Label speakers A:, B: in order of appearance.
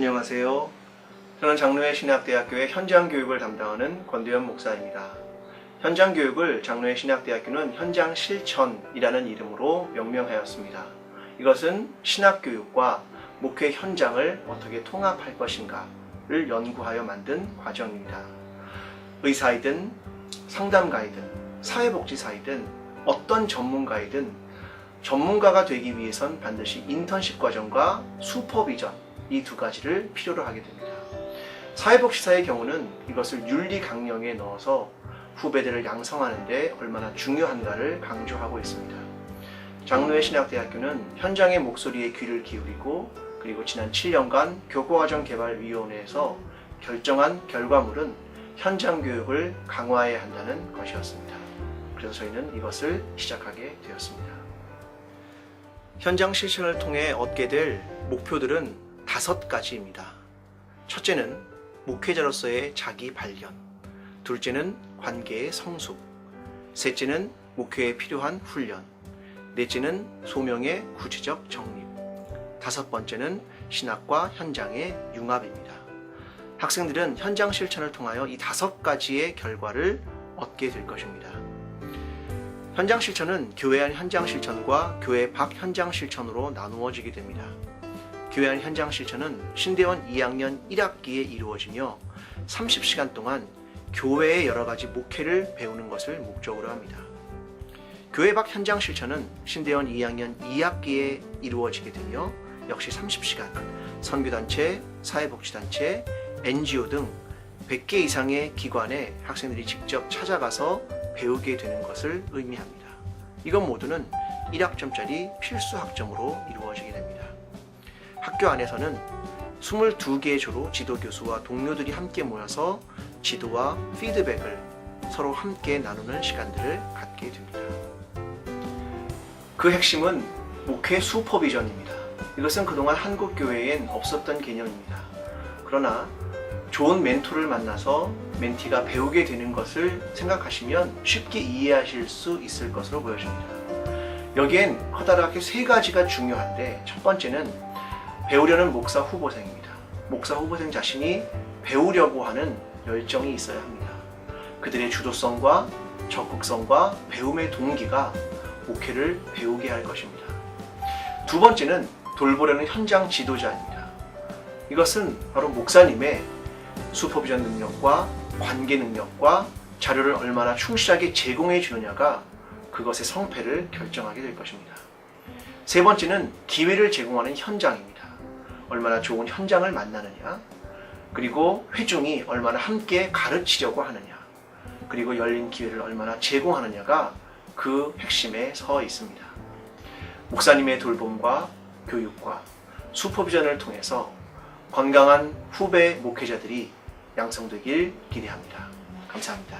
A: 안녕하세요. 저는 장로회 신학대학교의 현장 교육을 담당하는 권대현 목사입니다. 현장 교육을 장로회 신학대학교는 현장 실천이라는 이름으로 명명하였습니다. 이것은 신학 교육과 목회 현장을 어떻게 통합할 것인가를 연구하여 만든 과정입니다. 의사이든 상담가이든 사회복지사이든 어떤 전문가이든 전문가가 되기 위해선 반드시 인턴십 과정과 슈퍼비전 이 두 가지를 필요로 하게 됩니다. 사회복지사의 경우는 이것을 윤리 강령에 넣어서 후배들을 양성하는데 얼마나 중요한가를 강조하고 있습니다. 장로회 신학대학교는 현장의 목소리에 귀를 기울이고 그리고 지난 7년간 교과과정개발위원회에서 결정한 결과물은 현장 교육을 강화해야 한다는 것이었습니다. 그래서 저희는 이것을 시작하게 되었습니다. 현장 실천을 통해 얻게 될 목표들은 다섯 가지입니다. 첫째는 목회자로서의 자기 발견. 둘째는 관계의 성숙. 셋째는 목회에 필요한 훈련. 넷째는 소명의 구체적 정립. 다섯 번째는 신학과 현장의 융합입니다. 학생들은 현장 실천을 통하여 이 다섯 가지의 결과를 얻게 될 것입니다. 현장 실천은 교회 안 현장 실천과 교회 밖 현장 실천으로 나누어지게 됩니다. 교회 안 현장 실천은 신대원 2학년 1학기에 이루어지며 30시간 동안 교회의 여러 가지 목회를 배우는 것을 목적으로 합니다. 교회 밖 현장 실천은 신대원 2학년 2학기에 이루어지게 되며 역시 30시간 선교단체, 사회복지단체, NGO 등 100개 이상의 기관에 학생들이 직접 찾아가서 배우게 되는 것을 의미합니다. 이것 모두는 1학점짜리 필수 학점으로 이루어지게 됩니다. 학교 안에서는 22개의 조로 지도 교수와 동료들이 함께 모여서 지도와 피드백을 서로 함께 나누는 시간들을 갖게 됩니다. 그 핵심은 목회 슈퍼비전입니다. 이것은 그동안 한국 교회엔 없었던 개념입니다. 그러나 좋은 멘토를 만나서 멘티가 배우게 되는 것을 생각하시면 쉽게 이해하실 수 있을 것으로 보여집니다. 여기엔 커다랗게 세 가지가 중요한데 첫 번째는 배우려는 목사 후보생입니다. 목사 후보생 자신이 배우려고 하는 열정이 있어야 합니다. 그들의 주도성과 적극성과 배움의 동기가 목회를 배우게 할 것입니다. 두 번째는 돌보려는 현장 지도자입니다. 이것은 바로 목사님의 슈퍼비전 능력과 관계 능력과 자료를 얼마나 충실하게 제공해 주느냐가 그것의 성패를 결정하게 될 것입니다. 세 번째는 기회를 제공하는 현장입니다. 얼마나 좋은 현장을 만나느냐, 그리고 회중이 얼마나 함께 가르치려고 하느냐, 그리고 열린 기회를 얼마나 제공하느냐가 그 핵심에 서 있습니다. 목사님의 돌봄과 교육과 슈퍼비전을 통해서 건강한 후배 목회자들이 양성되길 기대합니다. 감사합니다.